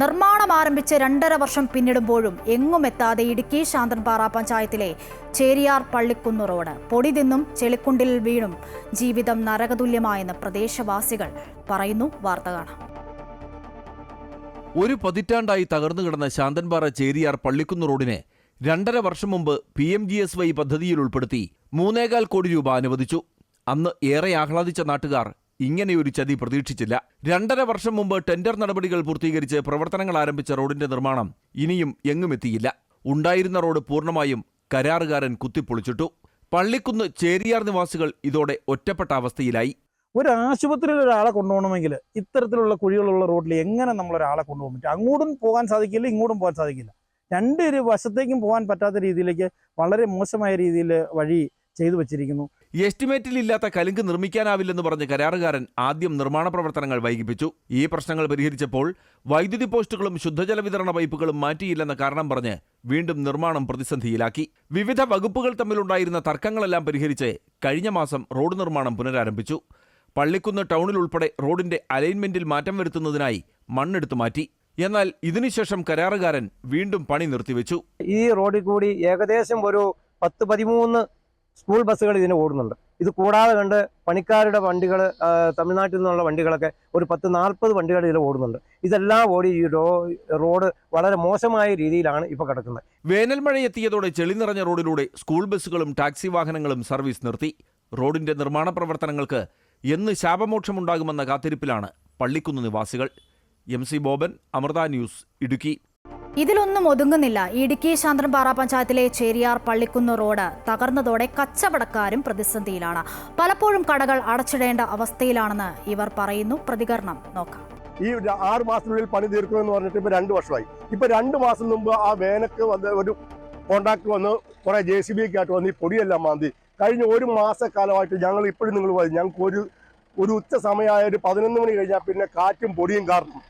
നിർമ്മാണം ആരംഭിച്ച് രണ്ടര വർഷം പിന്നിടുമ്പോഴും എങ്ങും എത്താതെ ഇടുക്കി ശാന്തൻപാറ പഞ്ചായത്തിലെ ചേരിയാർ പള്ളിക്കുന്ന് റോഡ്. പൊടി തിന്നും ചെളിക്കുണ്ടിൽ വീണും ജീവിതം നരകതുല്യമായെന്ന് പ്രദേശവാസികൾ പറയുന്നു വാർത്ത കാണാം ഒരു പതിറ്റാണ്ടായി തകർന്നു കിടന്ന ശാന്തൻപാറ ചേരിയാർ പള്ളിക്കുന്ന് റോഡിനെ രണ്ടര വർഷം മുമ്പ് P M G S Y പദ്ധതിയിൽ ഉൾപ്പെടുത്തി മൂന്നേകാൽ കോടി രൂപ അനുവദിച്ചു. അന്ന് ഏറെ ആഹ്ലാദിച്ച നാട്ടുകാർ ഇങ്ങനെയൊരു ചതി പ്രതീക്ഷിച്ചില്ല. രണ്ടര വർഷം മുമ്പ് ടെൻഡർ നടപടികൾ പൂർത്തീകരിച്ച് പ്രവർത്തനങ്ങൾ ആരംഭിച്ച റോഡിന്റെ നിർമ്മാണം ഇനിയും എങ്ങുമെത്തിയില്ല ഉണ്ടായിരുന്ന റോഡ് പൂർണമായും കരാറുകാരൻ കുത്തിപ്പൊളിച്ചിട്ടു. പള്ളിക്കുന്ന് ചേരിയാർ നിവാസികൾ ഇതോടെ ഒറ്റപ്പെട്ട അവസ്ഥയിലായി. ഒരു ആശുപത്രിയിൽ ഒരാളെ കൊണ്ടുപോകണമെങ്കിൽ ഇത്തരത്തിലുള്ള കുഴികളുള്ള റോഡിൽ എങ്ങനെ നമ്മൾ ഒരാളെ കൊണ്ടുപോകാൻ പറ്റും? അങ്ങോട്ടും പോകാൻ സാധിക്കില്ല ഇങ്ങോട്ടും പോകാൻ സാധിക്കില്ല. രണ്ട് വശത്തേക്കും പോകാൻ പറ്റാത്ത രീതിയിലേക്ക് വളരെ മോശമായ രീതിയിൽ വഴി ചെയ്തു വെച്ചിരിക്കുന്നു. എസ്റ്റിമേറ്റിൽ ഇല്ലാത്ത കലുങ്ക് നിർമ്മിക്കാനാവില്ലെന്ന് പറഞ്ഞ് കരാറുകാരൻ ആദ്യം നിർമ്മാണ പ്രവർത്തനങ്ങൾ വൈകിപ്പിച്ചു. ഈ പ്രശ്നങ്ങൾ പരിഹരിച്ചപ്പോൾ വൈദ്യുതി പോസ്റ്റുകളും ശുദ്ധജല വിതരണ പൈപ്പുകളും മാറ്റിയില്ലെന്ന കാരണം പറഞ്ഞ് വീണ്ടും നിർമ്മാണം പ്രതിസന്ധിയിലാക്കി. വിവിധ വകുപ്പുകൾ തമ്മിലുണ്ടായിരുന്ന തർക്കങ്ങളെല്ലാം പരിഹരിച്ച് കഴിഞ്ഞ മാസം റോഡ് നിർമ്മാണം പുനരാരംഭിച്ചു. പള്ളിക്കുന്ന് ടൗണിൽ ഉൾപ്പെടെ റോഡിന്റെ അലൈൻമെന്റിൽ മാറ്റം വരുത്തുന്നതിനായി മണ്ണെടുത്തു മാറ്റി. എന്നാൽ ഇതിനുശേഷം കരാറുകാരൻ വീണ്ടും പണി നിർത്തിവെച്ചു. ഈ റോഡിൽ കൂടി ഏകദേശം ഒരു പത്ത് പതിമൂന്ന് സ്കൂൾ ബസ്സുകൾ ഇതിന് ഓടുന്നുണ്ട്. ഇത് കൂടാതെ കണ്ട് പണിക്കാരുടെ വണ്ടികൾ തമിഴ്നാട്ടിൽ നിന്നുള്ള വണ്ടികളൊക്കെ ഒരു പത്ത് നാൽപ്പത് വണ്ടികൾ ഇതിൽ ഓടുന്നുണ്ട്. ഇതെല്ലാം ഓടി ഈ റോഡ് വളരെ മോശമായ രീതിയിലാണ് ഇപ്പോൾ കിടക്കുന്നത്. വേനൽ മഴ എത്തിയതോടെ ചെളി നിറഞ്ഞ റോഡിലൂടെ സ്കൂൾ ബസ്സുകളും ടാക്സി വാഹനങ്ങളും സർവീസ് നിർത്തി. റോഡിന്റെ നിർമ്മാണ പ്രവർത്തനങ്ങൾക്ക് എന്ന് ശാപമോക്ഷമുണ്ടാകുമെന്ന കാത്തിരിപ്പിലാണ് പള്ളിക്കുന്ന് നിവാസികൾ. M C Boban Amrita news Idukki. ഇതിലൊന്നും ഒതുങ്ങുന്നില്ല. ഇടുക്കി ശാന്തൻപാറ പഞ്ചായത്തിലെ ചേരിയാർ പള്ളിക്കുന്ന് റോഡ് തകർന്നതോടെ കച്ചവടക്കാരും പ്രതിസന്ധിയിലാണ്. പലപ്പോഴും കടകൾ അടച്ചിടേണ്ട അവസ്ഥയിലാണെന്ന് ഇവർ പറയുന്നു. പ്രതികരണം നോക്കാം. ഈ ആറ് മാസത്തിനുള്ളിൽ പണി തീർക്കുമെന്ന് പറഞ്ഞിട്ട് ഇപ്പൊ രണ്ട് വർഷമായി. ഇപ്പൊ രണ്ട് മാസം മുമ്പ് ആ വേനക്ക് വന്ന് ഒരു കോൺട്രാക്ട് വന്ന് കുറെ ജെ സി ബി ഒക്കെ ആയിട്ട് വന്ന് ഈ പൊടിയെല്ലാം മാന്തി. കഴിഞ്ഞ ഒരു മാസക്കാലമായിട്ട് ഞങ്ങൾ ഇപ്പോഴും നിങ്ങൾ ഞങ്ങൾക്ക് ഒരു ഒരു ഉച്ച സമയമായ ഒരു പതിനൊന്ന് മണി കഴിഞ്ഞാൽ പിന്നെ കാറ്റും പൊടിയും കാരണം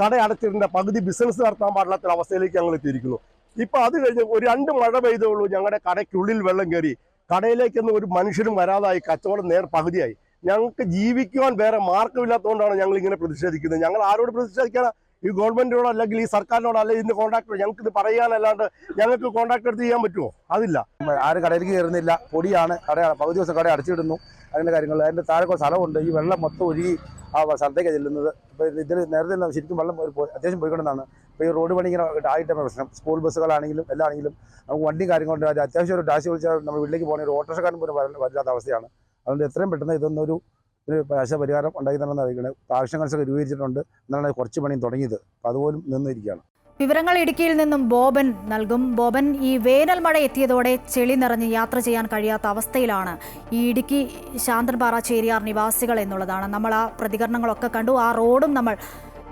കട അടച്ചിട്ടുണ്ട് പകുതി ബിസിനസ് നടത്താൻ പാടില്ലാത്ത അവസ്ഥയിലേക്ക് ഞങ്ങൾ എത്തിയിരിക്കുന്നു. ഇപ്പൊ അത് കഴിഞ്ഞ് ഒരു രണ്ട് മഴ പെയ്തേ ഉള്ളൂ ഞങ്ങളുടെ കടയ്ക്കുള്ളിൽ വെള്ളം കയറി. കടയിലേക്കൊന്നും ഒരു മനുഷ്യരും വരാതായി കച്ചവടം നേർ പകുതിയായി. ഞങ്ങൾക്ക് ജീവിക്കുവാൻ വേറെ മാർഗമില്ലാത്തതുകൊണ്ടാണ് ഞങ്ങൾ ഇങ്ങനെ പ്രതിഷേധിക്കുന്നത്. ഞങ്ങൾ ആരോട് പ്രതിഷേധിക്കണം ഈ ഗവൺമെന്റിനോട് അല്ലെങ്കിൽ ഈ സർക്കാരിനോട് അല്ലെങ്കിൽ ഇതിന്റെ കോൺട്രാക്ടർ ഞങ്ങൾക്ക് ഇത് പറയാനല്ലാണ്ട് ഞങ്ങൾക്ക് കോൺട്രാക്ട് എടുത്ത് ചെയ്യാൻ പറ്റുമോ? അതില്ല. ആരും കടയിലേക്ക് കയറുന്നില്ല. പൊടിയാണ്. കട പകുതി ദിവസം കട അടച്ചിടുന്നു. അങ്ങനെ കാര്യങ്ങൾ അതിന്റെ താഴെ സ്ഥലമുണ്ട് ഈ വെള്ളം മൊത്തം ഒഴുകി ആ സ്ഥലത്തേക്ക് ചെല്ലുന്നത്. ഇപ്പോൾ ഇതിൽ നേരത്തെ ശരിക്കും വെള്ളം അത്യാവശ്യം പോയിക്കൊണ്ടെന്നാണ് ഇപ്പോൾ ഈ റോഡ് പണി ഇങ്ങനെ ആയിട്ടാണ് പ്രശ്നം. സ്കൂൾ ബസ്സുകളാണെങ്കിലും എല്ലാം ആണെങ്കിലും നമുക്ക് വണ്ടി കാര്യങ്ങളുണ്ട് അത് അത്യാവശ്യം ഒരു ടാക്സി വിളിച്ചാൽ നമ്മൾ വീട്ടിലേക്ക് പോകുന്ന ഒരു ഓട്ടോറിക്ഷക്കാരൻ പോലും വര- വരില്ലാത്ത അവസ്ഥയാണ്. അതുകൊണ്ട് എത്രയും പെട്ടെന്ന് ഇതൊന്നൊരു ഒരു പരിഹാരം ഉണ്ടാക്കി തന്നെ അറിയിക്കണം. ആവശ്യങ്ങൾ രൂപീകരിച്ചിട്ടുണ്ട്. എന്നാണ് കുറച്ച് പണിയും തുടങ്ങിയത്. അപ്പോൾ അതുപോലും നിന്നിരിക്കുകയാണ്. വിവരങ്ങൾ ഇടുക്കിയിൽ നിന്നും ബോബൻ നൽകും. ബോബൻ ഈ വേനൽ മഴ എത്തിയതോടെ ചെളി നിറഞ്ഞ് യാത്ര ചെയ്യാൻ കഴിയാത്ത അവസ്ഥയിലാണ് ഈ ഇടുക്കി ശാന്തൻപാറ ചേരിയാർ നിവാസികൾ എന്നുള്ളതാണ്. നമ്മൾ ആ പ്രതികരണങ്ങളൊക്കെ കണ്ടു. ആ റോഡും നമ്മൾ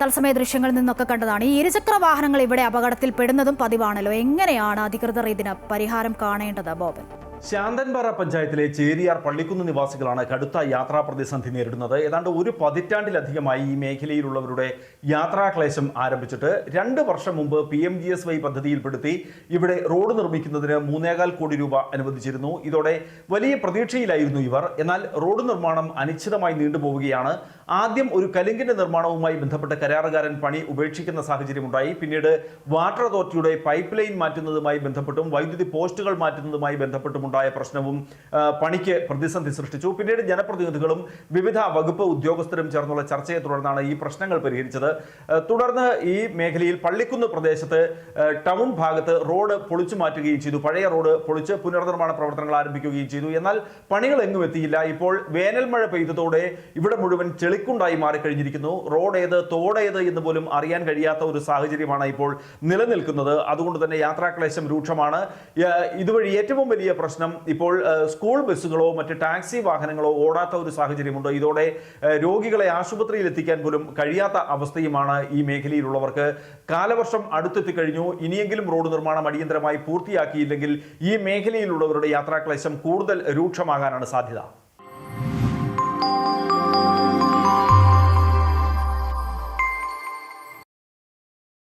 തത്സമയ ദൃശ്യങ്ങളിൽ നിന്നൊക്കെ കണ്ടതാണ്. ഈ ഇരുചക്ര വാഹനങ്ങൾ ഇവിടെ അപകടത്തിൽ പെടുന്നതും പതിവാണല്ലോ. എങ്ങനെയാണ് അധികൃതർ ഇതിന് പരിഹാരം കാണേണ്ടത് ബോബൻ? ശാന്തൻപാറ പഞ്ചായത്തിലെ ചേരിയാർ പള്ളിക്കുന്ന് നിവാസികളാണ് കടുത്ത യാത്രാ പ്രതിസന്ധി നേരിടുന്നത്. ഏതാണ്ട് ഒരു പതിറ്റാണ്ടിലധികമായി ഈ മേഖലയിലുള്ളവരുടെ യാത്രാക്ലേശം ആരംഭിച്ചിട്ട് രണ്ട് വർഷം മുമ്പ് P M G S Y പദ്ധതിയിൽപ്പെടുത്തി ഇവിടെ റോഡ് നിർമ്മിക്കുന്നതിന് മൂന്നേകാൽ കോടി രൂപ അനുവദിച്ചിരുന്നു. ഇതോടെ വലിയ പ്രതീക്ഷയിലായിരുന്നു ഇവർ. എന്നാൽ റോഡ് നിർമ്മാണം അനിശ്ചിതമായി നീണ്ടുപോവുകയാണ്. ആദ്യം ഒരു കലുങ്കിന്റെ നിർമ്മാണവുമായി ബന്ധപ്പെട്ട കരാറുകാരൻ പണി ഉപേക്ഷിക്കുന്ന സാഹചര്യമുണ്ടായി. പിന്നീട് വാട്ടർ അതോറിറ്റിയുടെ പൈപ്പ് ലൈൻ മാറ്റുന്നതുമായി ബന്ധപ്പെട്ടും വൈദ്യുതി പോസ്റ്റുകൾ മാറ്റുന്നതുമായി ബന്ധപ്പെട്ടുമുണ്ടായ പ്രശ്നവും പണിക്ക് പ്രതിസന്ധി സൃഷ്ടിച്ചു. പിന്നീട് ജനപ്രതിനിധികളും വിവിധ വകുപ്പ് ഉദ്യോഗസ്ഥരും ചേർന്നുള്ള ചർച്ചയെ തുടർന്നാണ് ഈ പ്രശ്നങ്ങൾ പരിഹരിച്ചത്. തുടർന്ന് ഈ മേഖലയിൽ പള്ളിക്കുന്ന് പ്രദേശത്ത് ടൗൺ ഭാഗത്ത് റോഡ് പൊളിച്ചു മാറ്റുകയും ചെയ്തു. പഴയ റോഡ് പൊളിച്ച് പുനർനിർമ്മാണ പ്രവർത്തനങ്ങൾ ആരംഭിക്കുകയും ചെയ്തു. എന്നാൽ പണികൾ എങ്ങും എത്തിയില്ല. ഇപ്പോൾ വേനൽ മഴ പെയ്തതോടെ ഇവിടെ മുഴുവൻ ചെളിക്കുണ്ടായി മാറിക്കഴിഞ്ഞിരിക്കുന്നു. റോഡ് ഏത് തോടേത് എന്ന് പോലും അറിയാൻ കഴിയാത്ത ഒരു സാഹചര്യമാണ് ഇപ്പോൾ നിലനിൽക്കുന്നത്. അതുകൊണ്ട് തന്നെ യാത്രാക്ലേശം രൂക്ഷമാണ്. ഇതുവഴി ഏറ്റവും വലിയ പ്രശ്നം ഇപ്പോൾ സ്കൂൾ ബസ്സുകളോ മറ്റ് ടാക്സി വാഹനങ്ങളോ ഓടാത്ത ഒരു സാഹചര്യമുണ്ട്. ഇതോടെ രോഗികളെ ആശുപത്രിയിൽ എത്തിക്കാൻ പോലും കഴിയാത്ത അവസ്ഥയുമാണ് ഈ മേഖലയിലുള്ളവർക്ക്. കാലവർഷം അടുത്തെത്തി കഴിഞ്ഞു. ഇനിയെങ്കിലും റോഡ് നിർമ്മാണം അടിയന്തരമായി പൂർത്തിയാക്കിയില്ലെങ്കിൽ ഈ മേഖലയിലുള്ളവരുടെ യാത്രാക്ലേശം കൂടുതൽ രൂക്ഷമാകാനാണ് സാധ്യത.